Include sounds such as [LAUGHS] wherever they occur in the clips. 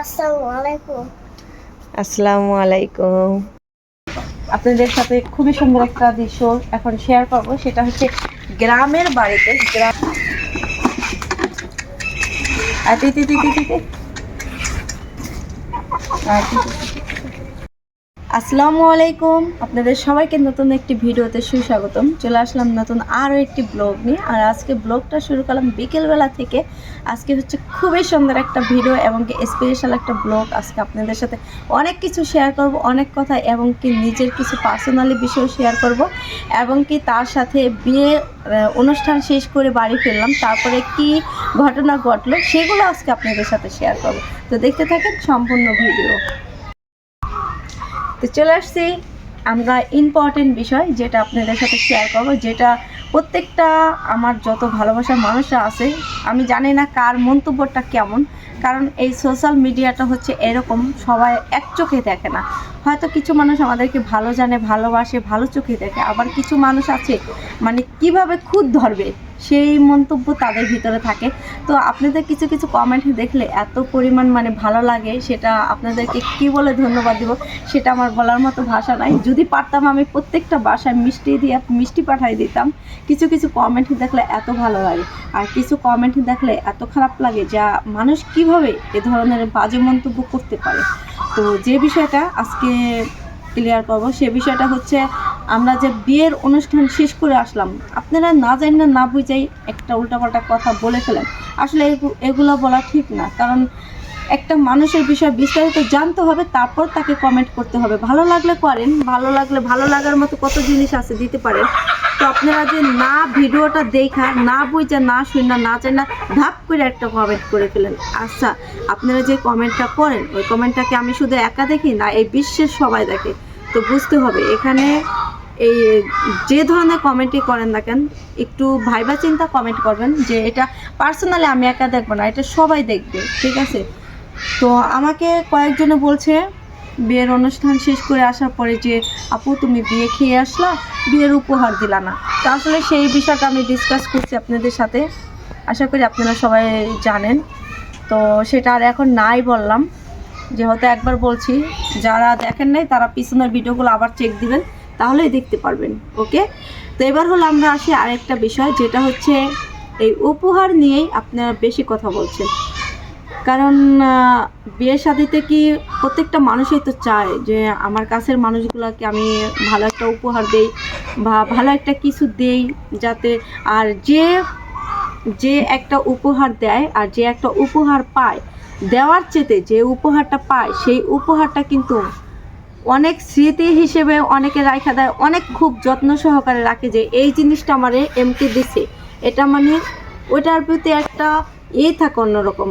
আসসালামু আলাইকুম। আসসালামু আলাইকুম। আপনাদের সাথে খুবই সুন্দর একটা দৃশ্য এখন শেয়ার করব সেটা হচ্ছে গ্রামের বাড়িতে গ্রাম আতি তি তি তি তি তি তি। আর তি তি তি তি তি। আসসালামু আলাইকুম। আপনাদের সবাইকে নতুন একটি ভিডিওতে সুস্বাগতম। চলে আসলাম নতুন আরও একটি ব্লগ নিয়ে। আর আজকে ব্লগটা শুরু করলাম বিকেলবেলা থেকে। আজকে হচ্ছে খুবই সুন্দর একটা ভিডিও এবং কি স্পেশাল একটা ব্লগ। আজকে আপনাদের সাথে অনেক কিছু শেয়ার করব, অনেক কথা এবং কি নিজের কিছু পার্সোনালি বিষয় শেয়ার করব এবং কি তার সাথে বিয়ে অনুষ্ঠান শেষ করে বাড়ি ফিরলাম। তারপরে কি ঘটনা ঘটলো সেগুলো আজকে আপনাদের সাথে শেয়ার করব। তো দেখতে থাকেন সম্পূর্ণ ভিডিও। তো চলে আসছি আমরা ইম্পর্টেন্ট বিষয় যেটা আপনাদের সাথে শেয়ার করব, যেটা প্রত্যেকটা আমার যত ভালোবাসার মানুষরা আছে, আমি জানি না কার মন্তব্যটা কেমন, কারণ এই সোশ্যাল মিডিয়াটা হচ্ছে এরকম, সবাই এক চোখে দেখে না। হয়তো কিছু মানুষ আমাদেরকে ভালো জানে, ভালোবাসে, ভালো চোখে দেখে, আবার কিছু মানুষ আছে মানে কীভাবে খুদ ধরবে? সেই মন্তব্য তাদের ভিতরে থাকে। তো আপনাদের কিছু কিছু কমেন্ট দেখলে এত পরিমাণ মানে ভালো লাগে, সেটা আপনাদেরকে কি বলে ধন্যবাদ দিব, সেটা আমার বলার মতো ভাষা নাই। যদি পারতাম আমি প্রত্যেকটা বাসায় মিষ্টি দিয়ে, মিষ্টি পাঠাই দিতাম। কিছু কিছু কমেন্ট দেখলে এত ভালো লাগে, আর কিছু কমেন্ট দেখলে এত খারাপ লাগে যা মানুষ কীভাবে এ ধরনের বাজে মন্তব্য করতে পারে। তো যে বিষয়টা আজকে ক্লিয়ার করব। সে বিষয়টা হচ্ছে, আমরা যে বিয়ের অনুষ্ঠান শেষ করে আসলাম, আপনারা না জানেন না না বুঝাই একটা উল্টাপাল্টা কথা বলে ফেলেন। আসলে এগুলো বলা ঠিক না, কারণ একটা মানুষের বিষয় বিস্তারিত জানতে হবে, তারপর তাকে কমেন্ট করতে হবে। ভালো লাগলে করেন, ভালো লাগলে ভালো লাগার মতো কত জিনিস আছে দিতে পারেন। তো আপনারা যে না ভিডিওটা দেখা না বুঝে, না শুনে, না চাই না ধাপ করে একটা কমেন্ট করে ফেলেন। আচ্ছা আপনারা যে কমেন্টটা করেন, ওই কমেন্টটাকে আমি শুধু একা দেখি, না এই বিশ্বের সবাই দেখে? তো বুঝতে হবে, এখানে এই যে ধরনের কমেন্টই করেন না কেন, একটু ভাইবা চিন্তা কমেন্ট করবেন যে এটা পার্সোনালি আমি একা দেখব না, এটা সবাই দেখবে, ঠিক আছে? তো আমাকে কয়েকজনে বলছে বিয়ের অনুষ্ঠান শেষ করে আসার পরে যে, আপু, তুমি বিয়ে খেয়ে আসলা? বিয়ের উপহার দিলা না। তো আসলে সেই বিষয়টা আমি ডিসকাস করছি আপনাদের সাথে। আশা করি আপনারা সবাই জানেন। তো সেটা আর এখন নাই বললাম। যেহেতু একবার বলছি, যারা দেখেন নাই, তারা পিছনের ভিডিওগুলো আবার চেক দিবেন, তাহলেই দেখতে পারবেন। ওকে? তো এবার হলো আমরা আসি আরেকটা বিষয়, যেটা হচ্ছে এই উপহার নিয়েই আপনারা বেশি কথা বলছেন। কারণ আহ, বিয়ে শাদিতে কি প্রত্যেকটা মানুষই তো চায় যে আমার কাছের মানুষগুলোকে আমি ভালো একটা উপহার দেই বা ভালো একটা কিছু দেই যাতে আর যে যে একটা উপহার দেয় আর যে একটা উপহার পায় দেওয়ার চেতে যে উপহারটা পায় সেই উপহারটা কিন্তু অনেক স্মৃতি হিসেবে অনেকে রাখা দেয় অনেক খুব যত্ন সহকারে রাখে যে এই জিনিসটা আমারে এমকে দিছে। এটা মানে ওইটার প্রতি একটা এ থাকে অন্যরকম।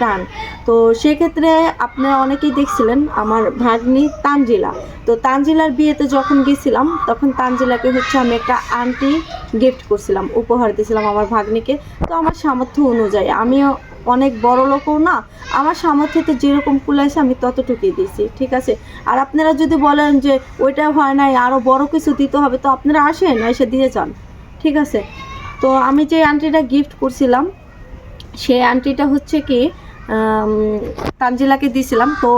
টান তো সেক্ষেত্রে আপনারা অনেকেই দেখছিলেন আমার ভাগ্নি তানজিলা। তো তানজিলার বিয়েতে যখন গেছিলাম, তখন তানজিলাকে হচ্ছে আমি একটা আন্টি গিফট করছিলাম, উপহার দিয়েছিলাম আমার ভাগ্নিকে। তো আমার সামর্থ্য অনুযায়ী, আমিও অনেক বড় লোকও না, আমার সামর্থ্যতে যেরকম কুলাইছে আমি ততটুকুই দিয়েছি, ঠিক আছে? আর আপনারা যদি বলেন যে ওইটা হয় নাই আরও বড় কিছু দিতে হবে, তো আপনারা আসেন, এসে দিয়ে যান, ঠিক আছে? তো আমি যে আন্টিটা গিফট করছিলাম, সেই আন্টিটা হচ্ছে কি তানজিলাকে দিয়েছিলাম। তো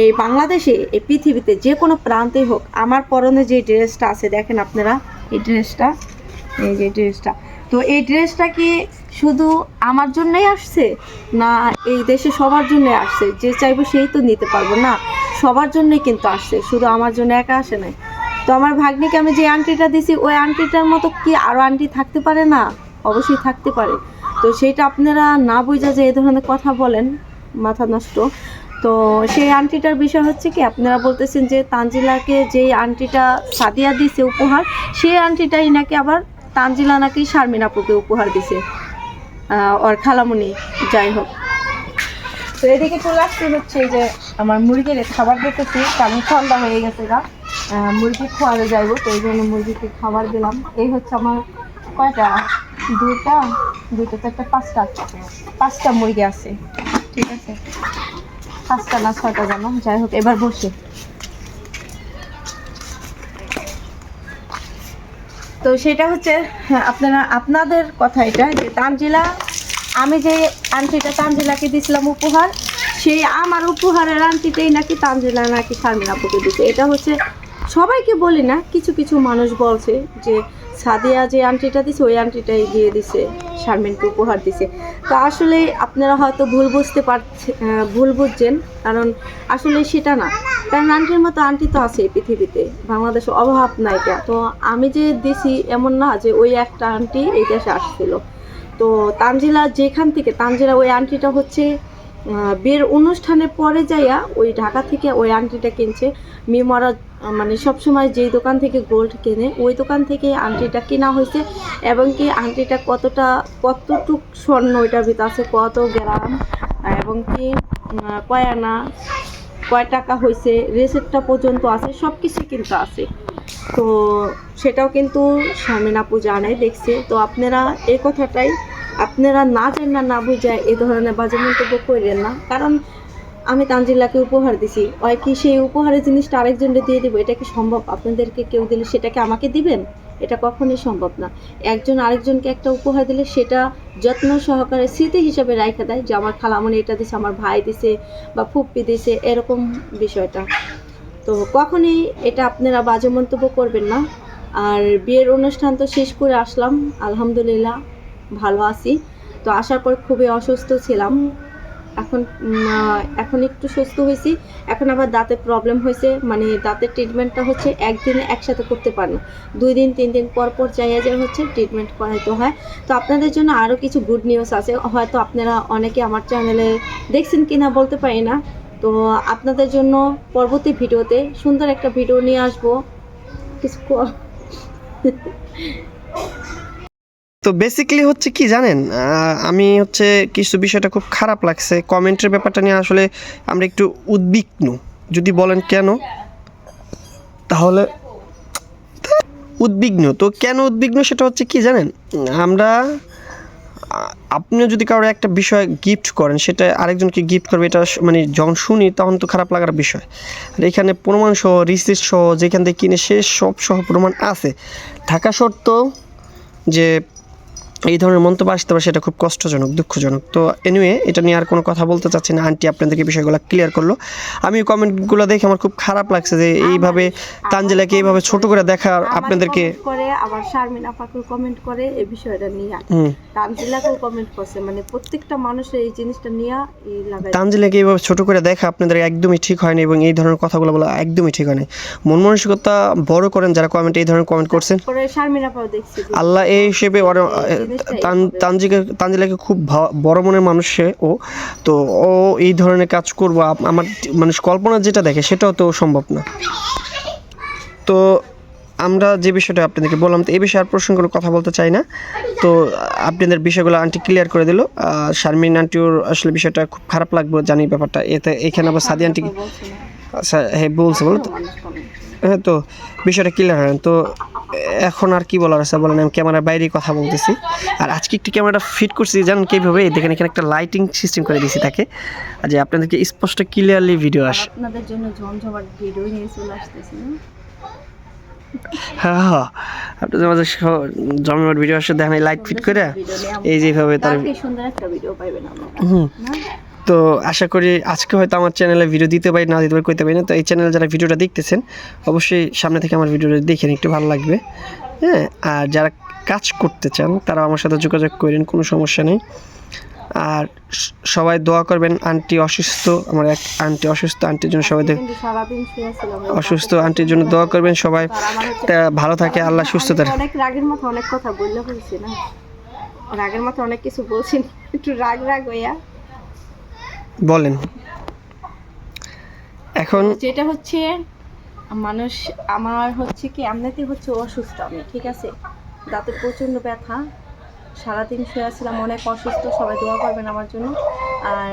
এই বাংলাদেশে, এই পৃথিবীতে যে কোনো প্রান্তেই হোক, আমার পরনে যে ড্রেসটা আছে, দেখেন আপনারা, এই ড্রেসটা, এই যে ড্রেসটা। তো এই ড্রেসটা কি শুধু আমার জন্যই আসছে? না, এই দেশে সবার জন্য আসছে? যে চাইব সেই তো নিতে পারব না। সবার জন্যই কিন্তু আসছে, শুধু আমার জন্য একা আসে নাই। তো আমার ভাগ্নিকে আমি যে আন্টিটা দিছি ওই আন্টিটার মতো কি আরও আন্টি থাকতে পারে না? অবশ্যই থাকতে পারে। তো সেইটা আপনারা না বুঝা যে এই ধরনের কথা বলেন, মাথা নষ্ট। তো সেই আন্টিটার বিষয় হচ্ছে কি, আপনারা বলতেছেন যে তানজিলাকে যেই আন্টিটা সাদিয়া দিছে উপহার, সেই আন্টিটাই নাকি আবার তানজিলা নাকি শারমিন আপুকে উপহার দিছে। ওর খালামুনি, যাই হোক। তো এদিকে চলে আসতে হচ্ছে যে আমার মুরগির খাবার দিতেছি কারণ ঠান্ডা হয়ে গেছে গা। মুরগি খাওয়ারে যাইবো, তো এই জন্য মুরগিকে খাবার দিলাম। এই হচ্ছে আমার কয়টা? দুটা দুটো চারটা পাঁচটা পাঁচটা মুরগি আছে। ঠিক আছে? পাঁচটা না ছয়টা জানো? যাই হোক এবার বসে। তো সেটা হচ্ছে হ্যাঁ, আপনারা আপনাদের কথা এটা যে তানজিলা আমি যে আন্টিটা তানজিলাকে দিয়েছিলাম উপহার সেই আমার উপহারের আন্টিটাই নাকি তানজিলা নাকি শারমিন আপুকে দিছে। এটা হচ্ছে সবাইকে বলি না, কিছু কিছু মানুষ বলছে যে সাদিয়া যে আন্টিটা দিছে, ওই আন্টিটাই দিয়ে দিছে, শারমিনকে উপহার দিছে। তো আসলে আপনারা হয়তো ভুল বুঝতে পারছে ভুল বুঝছেন, কারণ আসলে সেটা না। কারণ আন্টির মতো আন্টি তো আছে পৃথিবীতে, বাংলাদেশে অভাব নাইকা তো আমি যে দিছি এমন না যে ওই একটা আন্টি এই দেশে আসছিল। তো তানজিলা যেখান থেকে, তানজিলা ওই আন্টিটা হচ্ছে বিয়ের অনুষ্ঠানের পরে যাইয়া ওই ঢাকা থেকে ওই আন্টিটা কিনছে মিমরা মানে সবসময় যেই দোকান থেকে গোল্ড কেনে, ওই দোকান থেকে আন্টিটা কেনা হয়েছে এবং কি আন্টিটা কতটা, কতটুক স্বর্ণ ওইটার ভিতরে আছে, কত গ্রাম, এবং কি কয় আনা, কয় টাকা হয়েছে রেসিপ্টটা পর্যন্ত আছে সব কিছু কিন্তু আছে। তো সেটাও কিন্তু শারমিন আপু জানে, দেখছে। তো আপনারা এই কথাটাই, আপনারা না জান না না বুঝায় এই ধরনের বাজে মন্তব্য করেন না। কারণ আমি তানজিল্লাকে উপহার দিছি। ওই কি সেই উপহারের জিনিসটা আরেকজনকে দিয়ে দিব? এটা কি সম্ভব? আপনাদেরকে কেউ দিলে সেটাকে আমাকে দিবেন? এটা কখনোই সম্ভব না। একজন আরেকজনকে একটা উপহার দিলে সেটা যত্ন সহকারে স্মৃতি হিসাবে রাখা দেয় যে, আমার খালামণি এটা দিছে, আমার ভাই দিছে বা ফুপ্পি দিছে। এরকম বিষয়টা। তো কখনই এটা আপনারা বাজে মন্তব্য করবেন না। আর বিয়ের অনুষ্ঠান তো শেষ করে আসলাম। আলহামদুলিল্লাহ, ভালো আছি। তো আসার পর খুবই অসুস্থ ছিলাম। এখন এখন একটু সুস্থ হয়েছি। এখন আবার দাঁতে প্রবলেম হয়েছে মানে দাঁতের ট্রিটমেন্টটা হচ্ছে একদিনে একসাথে করতে পারে না দুই দিন, তিন দিন পর পর যাইয়া যায় হচ্ছে ট্রিটমেন্ট করাইতে হয়। তো আপনাদের জন্য আরও কিছু গুড নিউজ আছে। হয়তো আপনারা অনেকে আমার চ্যানেলে দেখছেন কি না বলতে পারি না। তো আপনাদের জন্য পরবর্তী ভিডিওতে সুন্দর একটা ভিডিও নিয়ে আসব। কিছু [LAUGHS] তো বেসিক্যালি হচ্ছে কি জানেন আমি হচ্ছে কিছু বিষয়টা খুব খারাপ লাগছে। কমেন্টের ব্যাপারটা নিয়ে আসলে আমরা একটু উদ্বিগ্ন। যদি বলেন কেন? তাহলে উদ্বিগ্ন। তো কেন উদ্বিগ্ন সেটা হচ্ছে কি জানেন, আমরা আপনিও যদি কারোর একটা বিষয় গিফট করেন, সেটা আরেকজনকে গিফট করবে, এটা মানে যখন শুনি তখন তো খারাপ লাগার বিষয়। আর এখানে প্রমাণ সহ রিসিট সহ, যেখান থেকে কিনে সে সব সহ প্রমাণ আছে। থাকা সত্ত্বেও যে এই ধরনের মন্তব্য আসতে পারে সেটা খুব কষ্টজনক দুঃখজনক। তো এনিওয়ে এটা নিয়ে আর কোনো কথা বলতে চাচ্ছি না। আন্টি আপনাদেরকে বিষয়গুলো ক্লিয়ার করল। আমি কমেন্টগুলো দেখে আমার খুব খারাপ লাগছে যে এইভাবে তানজেলাকে এইভাবে ছোট করে দেখা আপনাদেরকে আবার শারমিন আপাকে কমেন্ট করে এই বিষয়টা নিয়ে। তানজিলাকেও কমেন্ট করছে মানে প্রত্যেকটা মানুষের এই জিনিসটা নিয়ে এই লাগাই। তানজিলাকে এইভাবে ছোট করে দেখা আপনাদের একদমই ঠিক হয়নি এবং এই ধরনের কথাগুলো বলা একদমই ঠিক হয়নি। মন মানসিকতা বড় করেন যারা কমেন্ট এই ধরনের কমেন্ট করছেন। পরে শারমিন আপাও দেখছি আল্লাহ এই হিসেবে। তানজিকে তানজিলাকে খুব বড় মনের মানুষ সে ও। তো ও এই ধরনের কাজ করব আমার মানুষ কল্পনা যেটা দেখে সেটাও তো সম্ভব না। তো আমরা যে বিষয়টা আপনাদেরকে বললাম, তো এই বিষয়ে আর প্রসঙ্গ করে কথা বলতে চাই না। তো আপনাদের বিষয়গুলো আন্টি ক্লিয়ার করে দিল। শারমিন আন্টিওর আসলে বিষয়টা খুব খারাপ লাগবে জানি ব্যাপারটা। এতে এখানে আবার সাদি আন্টি আচ্ছা হ্যাঁ বলছে বলো হ্যাঁ তো বিষয়টা ক্লিয়ার হয় তো এখন আর কি বলার আছে? বলেন, আমি ক্যামেরার বাইরেই কথা বলতেছি। আর আজকে একটু ক্যামেরাটা ফিট করছি জানেন কীভাবে? দেখেন, এখানে একটা লাইটিং সিস্টেম করে দিয়েছি তাকে। যে আপনাদেরকে স্পষ্ট ক্লিয়ারলি ভিডিও আস আপনাদের জন্য ঝমঝমাট ভিডিও নিয়ে চলে আসতেছি হ্যাঁ হ্যাঁ। আপনাদের মাঝে স- জমজমাট ভিডিও আসে দেখেন লাইট ফিট করে? এই যেভাবে তার সুন্দর একটা ভিডিও পাইবেন হুম। তো আশা করি আজকে হয়তো আমার চ্যানেলে ভিডিও দিতে পারি না দিতে পারি কইতে পারি না। তো এই চ্যানেলে যারা ভিডিওটা দেখতেছেন অবশ্যই সামনে থেকে আমার ভিডিওটা দেখেন একটু ভালো লাগবে। হ্যাঁ আর যারা কাজ করতে চান তারা আমার সাথে যোগাযোগ করেন কোনো সমস্যা নেই। আর সবাই দোয়া করবেন আন্টি অসুস্থ আমার এক আন্টি অসুস্থ আন্টির জন্য সবাই অসুস্থ আন্টির জন্য দোয়া করবেন সবাই। ভালো থাকে আল্লাহ সুস্থ আমি অনেক রাগের মতো অনেক কথা বললে বলছি না। রাগের মতো অনেক কিছু বলছি একটু রাগ রাগ হইয়া। বলেন। এখন যেটা হচ্ছে মানুষ আমার হচ্ছে কি এমনিতে হচ্ছে অসুস্থ আমি ঠিক আছে? দাঁতে প্রচণ্ড ব্যথা। সারাদিন শুয়ে আছিলাম, অনেক অসুস্থ, সবাই দোয়া করবেন আমার জন্য। আর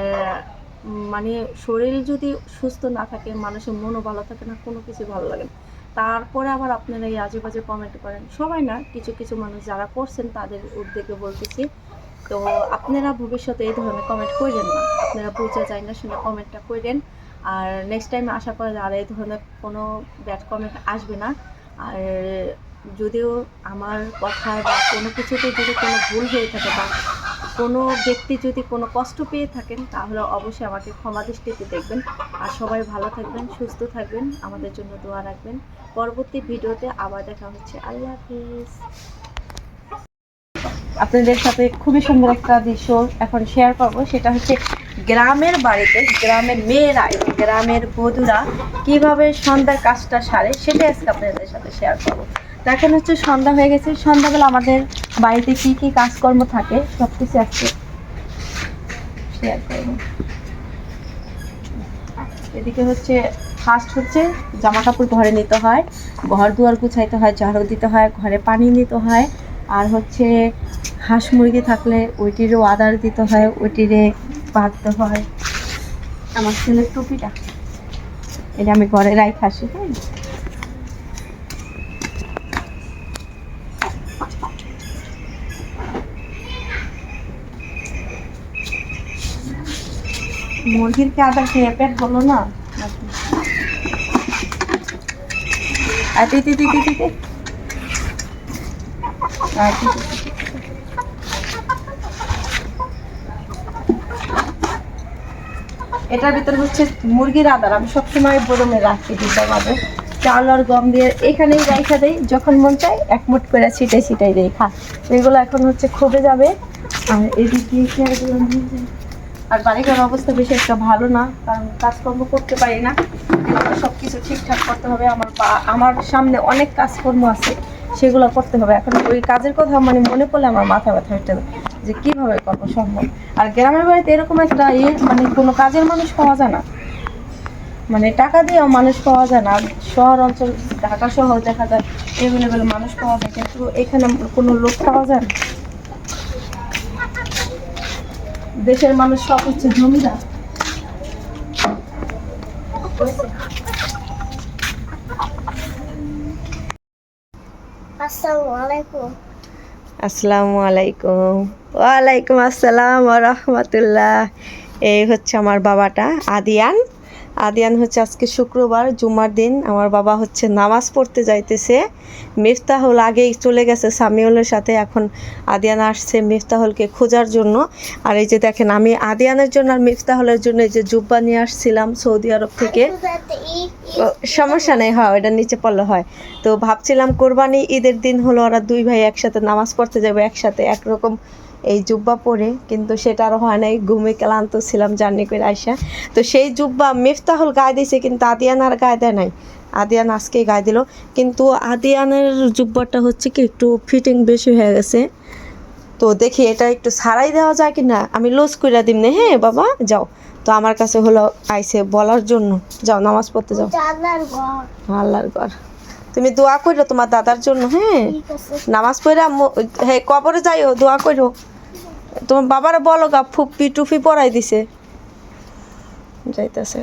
মানে শরীর যদি সুস্থ না থাকে, মানুষের মনও ভালো থাকে না, কোনো কিছু ভালো লাগে না। তারপরে আবার আপনারা এই আজে বাজে কমেন্ট করেন। সবাই না, কিছু কিছু মানুষ যারা করছেন তাদের উদ্যোগে বলতেছি। তো আপনারা ভবিষ্যতে এই ধরনের কমেন্ট করবেন না। আপনারা বুঝে যায় না, শুনে কমেন্টটা করেন আর নেক্সট টাইম আশা করা আর এই ধরনের কোনো ব্যাড কমেন্ট আসবে না। আর যদিও আমার কথায় বা কোনো কিছুতে যদি কোনো ভুল হয়ে থাকে বা কোনো ব্যক্তি যদি কোনো কষ্ট পেয়ে থাকেন, তাহলে অবশ্যই আমাকে ক্ষমা দৃষ্টিতে দেখবেন। আর সবাই ভালো থাকবেন, সুস্থ থাকবেন, আমাদের জন্য দোয়া রাখবেন। পরবর্তী ভিডিওতে আবার দেখা হচ্ছে। আল্লাহ হাফিজ। আপনাদের সাথে খুবই সুন্দর একটা দৃশ্য এখন শেয়ার করব। সেটা হচ্ছে গ্রামের বাড়িতে গ্রামের মেয়েরা এবং গ্রামের বধুরা কীভাবে সন্ধ্যার কাজটা সারে সেটা আজকে আপনাদের সাথে শেয়ার করব। এখন হচ্ছে সন্ধ্যা হয়ে গেছে। সন্ধ্যাবেলা আমাদের বাড়িতে কি কি কাজকর্ম থাকে সব কিছু আজকে শেয়ার করব। এদিকে হচ্ছে ফার্স্ট হচ্ছে জামা কাপড় ঘরে নিতে হয়, ঘর দুয়ার গুছাইতে হয়, ঝাড়ু দিতে হয়, ঘরে পানি নিতে হয়, আর হচ্ছে হাঁস মুরগি থাকলে ওইটিরও আদার দিতে হয়, ওইটিরে বাঁধতে হয়। আমার ছেলের টুপিটা, এটা আমি ঘরে রাই খাসি হ্যাঁ মুরগির কি আদার খেয়ে পেট বলো না? এটার ভিতরে হচ্ছে মুরগির আদার। আমি সবসময় বরমে রাখি দিতে মাঝে চাল আর গম দিয়ে এখানেই রাইখা দেই, যখন মন চাই এক মুঠ করে ছিটাই ছিটাই দেই। খা, এগুলো এখন হচ্ছে খুবে যাবে। আর এদিক দিয়ে কি আর। আর বাড়িঘর অবস্থা বেশি একটা ভালো না, কারণ কাজকর্ম করতে পারি না। সব কিছু ঠিকঠাক করতে হবে, আমার পা আমার সামনে অনেক কাজকর্ম আছে, সেগুলো করতে হবে। এখন ওই কাজের কথা মানে মনে পড়লে আমার মাথা ব্যথা হচ্ছে যে কীভাবে করব সম্ভব? আর গ্রামের বাড়িতে এরকম একটা ইয়ে মানে কোনো কাজের মানুষ পাওয়া যায় না। মানে টাকা দিয়েও মানুষ পাওয়া যায় না। শহর অঞ্চল, ঢাকা শহর দেখা যায় এভেলেবেল মানুষ পাওয়া যায়, কিন্তু এখানে কোনো লোক পাওয়া যায় না। দেশের মানুষ সব হচ্ছে জমিদার। আসসালামু আলাইকুম আসসালামু আলাইকুম ওয়ালাইকুম আসসালাম রহমতুল্লাহ। এই হচ্ছে আমার বাবাটা আদিয়ান। আদিয়ান হচ্ছে আজকে শুক্রবার, জুমার দিন। আমার বাবা হচ্ছে নামাজ পড়তে যাইতেছে। মিফতাহুল আগেই চলে গেছে সামিউলের সাথে। এখন আদিয়ান আসছে মিফতাহুলকে খোঁজার জন্য। আর এই যে দেখেন, আমি আদিয়ানের জন্য আর মিফতাহুলের জন্য এই যে জুব্বা নিয়ে আসছিলাম সৌদি আরব থেকে। সমস্যা নেই, হয় ওটা নিচে পড়লে হয়। তো ভাবছিলাম কোরবানি ঈদের দিন হলো ওরা দুই ভাই একসাথে নামাজ পড়তে যাবে, একসাথে, একরকম এই জুব্বা পরে কিন্তু সেটা আর হয় নাই ঘুমে ক্লান্ত ছিলাম জার্নি করে আইসা। তো সেই জুব্বা মিফতাহুল গায়ে দিয়েছে কিন্তু আদিয়ান আর গায়ে দেয় নাই। আদিয়ান আজকেই গায়ে দিল। কিন্তু আদিয়ানের জুব্বাটা হচ্ছে কি একটু ফিটিং বেশি হয়ে গেছে। তো দেখি এটা একটু ছাড়াই দেওয়া যায় কি না আমি লুজ করে দিম না হ্যাঁ বাবা যাও। তো আমার কাছে হলো আইসে বলার জন্য। যাও নামাজ পড়তে যাও। আল্লাহর ঘর। তুমি দোয়া করো তোমার দাদার জন্য হ্যাঁ? নামাজ পড়ে হ্যাঁ কবরে যাইও দোয়া করো তোমার বাবার বলো গা ফুপি টুপি পরাই দিছে। যাইতেছে